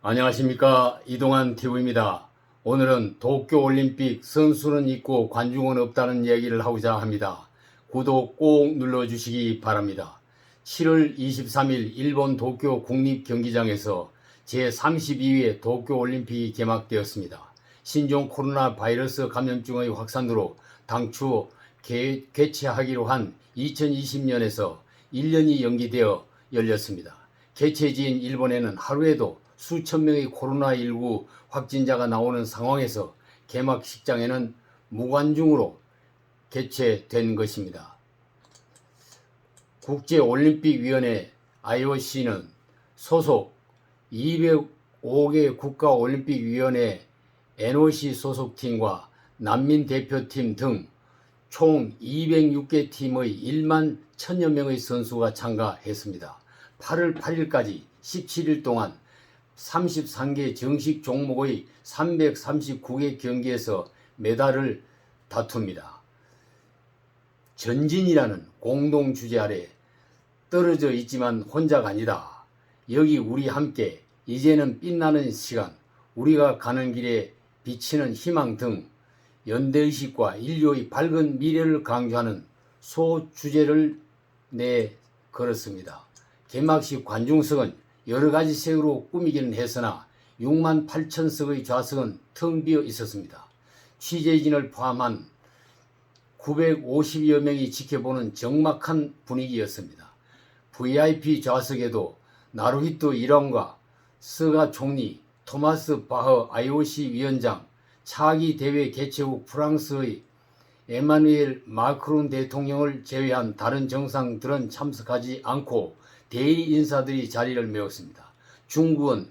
안녕하십니까 이동환 TV입니다. 오늘은 도쿄올림픽 선수는 있고 관중은 없다는 얘기를 하고자 합니다. 구독 꼭 눌러주시기 바랍니다. 7월 23일 일본 도쿄 국립경기장에서 제32회 도쿄올림픽이 개막되었습니다. 신종 코로나 바이러스 감염증의 확산으로 당초 개, 개최하기로 한 2020년에서 1년이 연기되어 열렸습니다. 개최지인 일본에는 하루에도 수천 명의 코로나19 확진자가 나오는 상황에서 개막식장에는 무관중으로 개최된 것입니다. 국제올림픽위원회 IOC는 소속 205개 국가올림픽위원회 NOC 소속팀과 난민 대표팀 등 총 206개 팀의 1만 1000여 명의 선수가 참가했습니다. 8월 8일까지 17일 동안 33개 정식 종목의 339개 경기에서 메달을 다툽니다. 전진이라는 공동 주제 아래 떨어져 있지만 혼자가 아니다. 여기 우리 함께 이제는 빛나는 시간, 우리가 가는 길에 비치는 희망 등 연대의식과 인류의 밝은 미래를 강조하는 소주제를 내 걸었습니다. 개막식 관중석은 여러 가지 색으로 꾸미기는 했으나 6만 8천 석의 좌석은 텅 비어 있었습니다. 취재진을 포함한 950여 명이 지켜보는 적막한 분위기였습니다. VIP 좌석에도 나루히토 일왕과 스가 총리, 토마스 바허 IOC 위원장, 차기 대회 개최 후 프랑스의 에마누엘 마크론 대통령을 제외한 다른 정상들은 참석하지 않고 대의 인사들이 자리를 메웠습니다. 중국은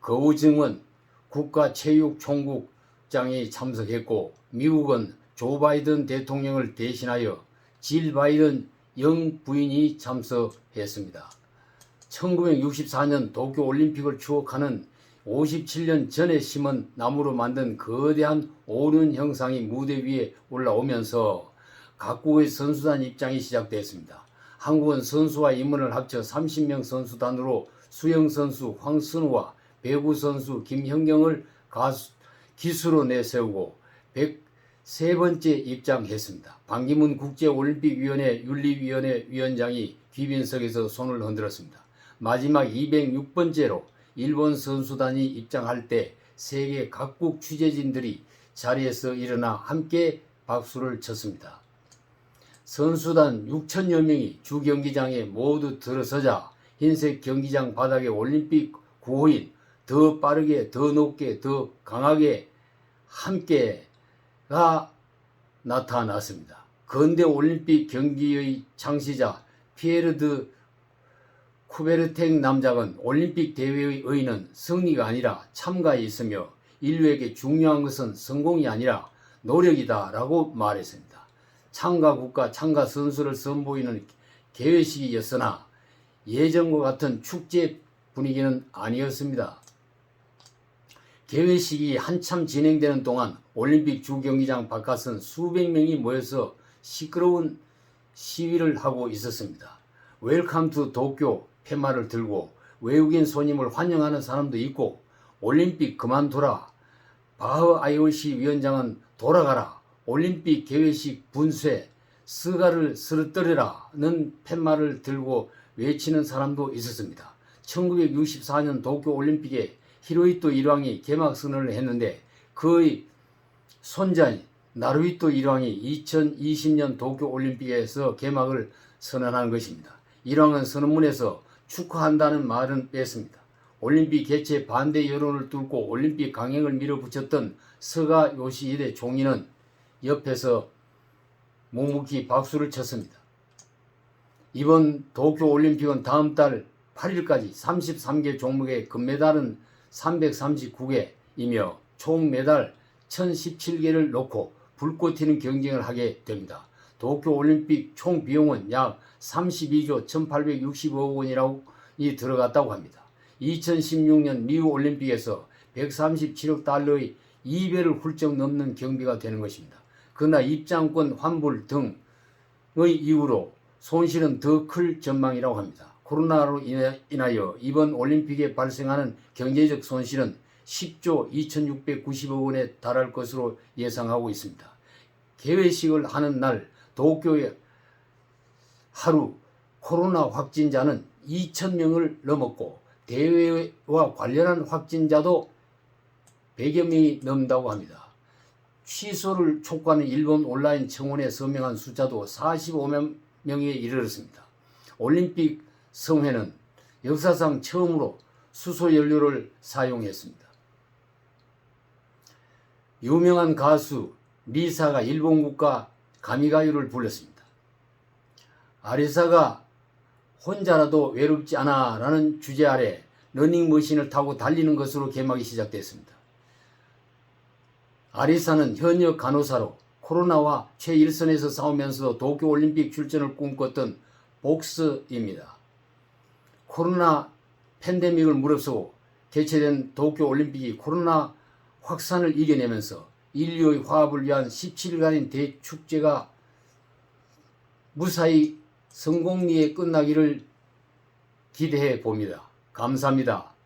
거우증은 국가체육총국장이 참석했고 미국은 조 바이든 대통령을 대신하여 질 바이든 영 부인이 참석했습니다. 1964년 도쿄올림픽을 추억하는 57년 전에 심은 나무로 만든 거대한 오륜 형상이 무대 위에 올라오면서 각국의 선수단 입장이 시작됐습니다. 한국은 선수와 인문을 합쳐 30명 선수단으로 수영 선수 황순우와 배구 선수 김현경을 가수, 기수로 내세우고 103번째 입장했습니다. 반기문 국제올림픽위원회 윤리위원회 위원장이 귀빈석에서 손을 흔들었습니다. 마지막 206번째로 일본 선수단이 입장할 때 세계 각국 취재진들이 자리에서 일어나 함께 박수를 쳤습니다. 선수단 6천여 명이 주 경기장에 모두 들어서자 흰색 경기장 바닥에 올림픽 구호인 더 빠르게 더 높게 더 강하게 함께가 나타났습니다. 근대 올림픽 경기의 창시자 피에르드 쿠베르탱 남작은 올림픽 대회의 의의는 승리가 아니라 참가에 있으며 인류에게 중요한 것은 성공이 아니라 노력이다 라고 말했습니다. 참가 국가 참가 선수를 선보이는 개회식이었으나 예전과 같은 축제 분위기는 아니었습니다. 개회식이 한참 진행되는 동안 올림픽 주경기장 바깥은 수백 명이 모여서 시끄러운 시위를 하고 있었습니다. 웰컴 투 도쿄 팻말을 들고 외국인 손님을 환영하는 사람도 있고 올림픽 그만둬라. 바흐 IOC 위원장은 돌아가라. 올림픽 개회식 분쇄 스가를 쓰러뜨려라는 팻말을 들고 외치는 사람도 있었습니다. 1964년 도쿄 올림픽에 히로히토 일왕이 개막 선언을 했는데 그의 손자인 나루히토 일왕이 2020년 도쿄 올림픽에서 개막을 선언한 것입니다. 일왕은 선언문에서 축하한다는 말은 뺐습니다. 올림픽 개최 반대 여론을 뚫고 올림픽 강행을 밀어붙였던 서가 요시히데 총리는 옆에서 묵묵히 박수를 쳤습니다. 이번 도쿄 올림픽은 다음 달 8일까지 33개 종목의 금메달은 339개이며 총 메달 1017개를 놓고 불꽃 튀는 경쟁을 하게 됩니다. 도쿄 올림픽 총 비용은 약 32조 1865억 원이라고 들어갔다고 합니다. 2016년 미국 올림픽에서 137억 달러의 2배를 훌쩍 넘는 경비가 되는 것입니다. 그러나 입장권 환불 등의 이유로 손실은 더 클 전망이라고 합니다. 코로나로 인하- 인하여 이번 올림픽에 발생하는 경제적 손실은 10조 2690억 원에 달할 것으로 예상하고 있습니다. 개회식을 하는 날 도쿄에 하루 코로나 확진자는 2,000명을 넘었고 대회와 관련한 확진자도 100여 명이 넘는다고 합니다. 취소를 촉구하는 일본 온라인 청원에 서명한 숫자도 45만 명에 이르렀습니다. 올림픽 성회는 역사상 처음으로 수소 연료를 사용했습니다. 유명한 가수 리사가 일본 국가 가미가유를 불렀습니다. 아리사가 혼자라도 외롭지 않아 라는 주제 아래 러닝머신을 타고 달리는 것으로 개막이 시작됐습니다. 아리사는 현역 간호사로 코로나와 최일선에서 싸우면서 도쿄올림픽 출전을 꿈꿨던 복스입니다. 코로나 팬데믹을 무릅쓰고 개최된 도쿄올림픽이 코로나 확산을 이겨내면서 인류의 화합을 위한 17일간의 대축제가 무사히 성공리에 끝나기를 기대해 봅니다. 감사합니다.